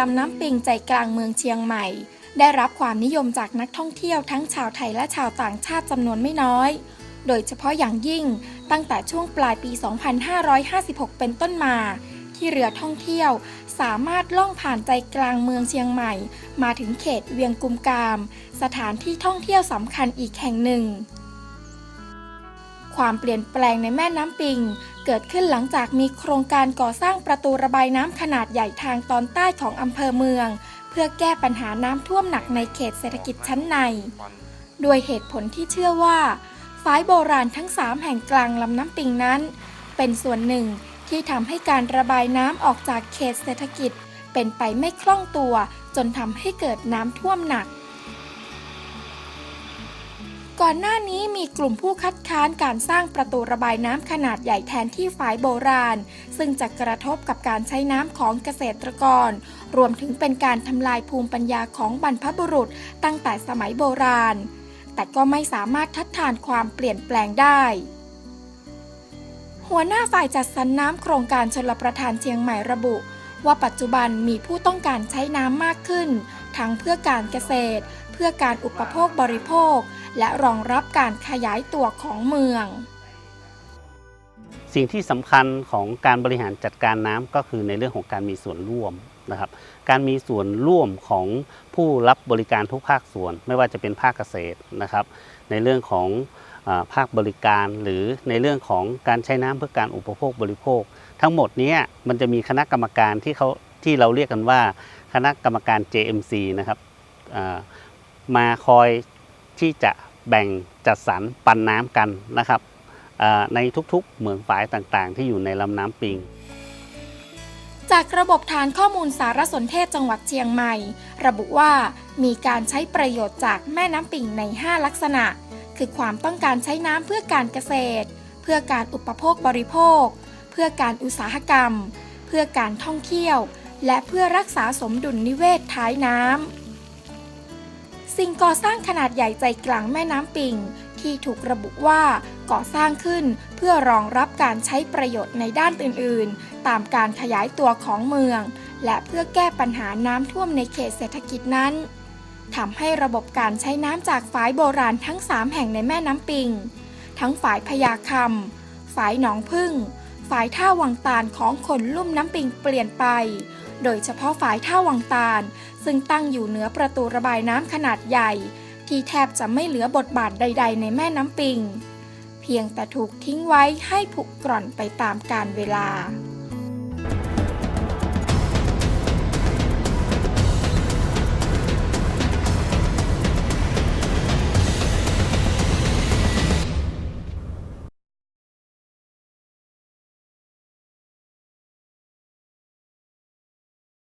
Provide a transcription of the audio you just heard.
ลำน้ำปิงใจกลางเมืองเชียงใหม่ ได้รับความนิยมจากนักท่องเที่ยวทั้งชาวไทยและชาวต่างชาติจำนวนไม่น้อย โดยเฉพาะอย่างยิ่งตั้งแต่ช่วงปลายปี 2556 เป็นต้นมา ที่เรือท่องเที่ยวสามารถล่องผ่านใจกลางเมืองเชียงใหม่ มาถึงเขตเวียงกุมกาม สถานที่ท่องเที่ยวสำคัญอีกแห่งหนึ่ง ความเปลี่ยนแปลงในแม่น้ำปิง เกิดขึ้นหลังจากมีโครงการก่อสร้างประตูระบายน้ำขนาดใหญ่ทางตอนใต้ของอำเภอเมือง เพื่อแก้ปัญหาน้ำท่วมหนักในเขตเศรษฐกิจชั้นใน ด้วยเหตุผลที่เชื่อว่าฝายโบราณทั้งสามแห่งกลางลำน้ำปิงนั้น เป็นส่วนหนึ่งที่ทำให้การระบายน้ำออกจากเขตเศรษฐกิจ เป็นไปไม่คล่องตัว จนทำให้เกิดน้ำท่วมหนัก ก่อนหน้านี้มีกลุ่มผู้คัดค้านการสร้างประตูระบายน้ำขนาดใหญ่แทนที่ฝายโบราณ ซึ่งจะกระทบกับการใช้น้ำของเกษตรกร รวมถึงเป็นการทำลายภูมิปัญญาของบรรพบุรุษตั้งแต่สมัยโบราณ แต่ก็ไม่สามารถทัดทานความเปลี่ยนแปลงได้ หัวหน้าฝ่ายจัดสรรน้ำโครงการชลประทานเชียงใหม่ระบุว่าปัจจุบันมีผู้ต้องการใช้น้ำมากขึ้น ทั้งเพื่อการเกษตร เพื่อการอุปโภคบริโภค และรองรับการขยายตัวของเมือง สิ่งที่สำคัญของการบริหารจัดการน้ำก็คือในเรื่องของการมีส่วนร่วมนะครับการมีส่วนร่วมของผู้รับบริการทุกภาคส่วน ไม่ว่าจะเป็นภาคเกษตรนะครับ ในเรื่องของภาคบริการหรือในเรื่องของการใช้น้ำเพื่อการอุปโภคบริโภค ทั้งหมดนี้มันจะมีคณะกรรมการที่เขาที่เราเรียกกันว่า คณะกรรมการ JMC นะครับมาคอย ที่จะแบ่งจัดสรรปันน้ำกันนะครับอ่าในทุกๆ เหมืองฝายต่างๆ ที่อยู่ในลำน้ำปิง จากระบบฐานข้อมูลสารสนเทศจังหวัดเชียงใหม่ ระบุว่ามีการใช้ประโยชน์จากแม่น้ำปิงใน 5 ลักษณะ คือความต้องการใช้น้ำเพื่อการเกษตร เพื่อการอุปโภคบริโภค เพื่อการอุตสาหกรรม เพื่อการท่องเที่ยว และเพื่อรักษาสมดุลนิเวศท้ายน้ำ สิ่งก่อสร้างขนาดใหญ่ใจกลางแม่น้ำปิง ที่ถูกระบุว่าก่อสร้างขึ้นเพื่อรองรับการใช้ประโยชน์ในด้านอื่นๆ ตามการขยายตัวของเมือง และเพื่อแก้ปัญหาน้ำท่วมในเขตเศรษฐกิจนั้นทำให้ระบบการใช้น้ำจากฝายโบราณทั้ง 3 แห่งในแม่น้ำปิง ทั้งฝายพญาคำฝายหนองพึ่งฝายท่าวังตาลของคนลุ่มน้ำปิงเปลี่ยนไป โดยเฉพาะฝ่ายท่าวังตาล ซึ่งตั้งอยู่เหนือประตูระบายน้ำขนาดใหญ่ ที่แทบจะไม่เหลือบทบาทใด ๆ ในแม่น้ำปิง เพียงแต่ถูกทิ้งไว้ให้ผุกร่อนไปตามกาลเวลา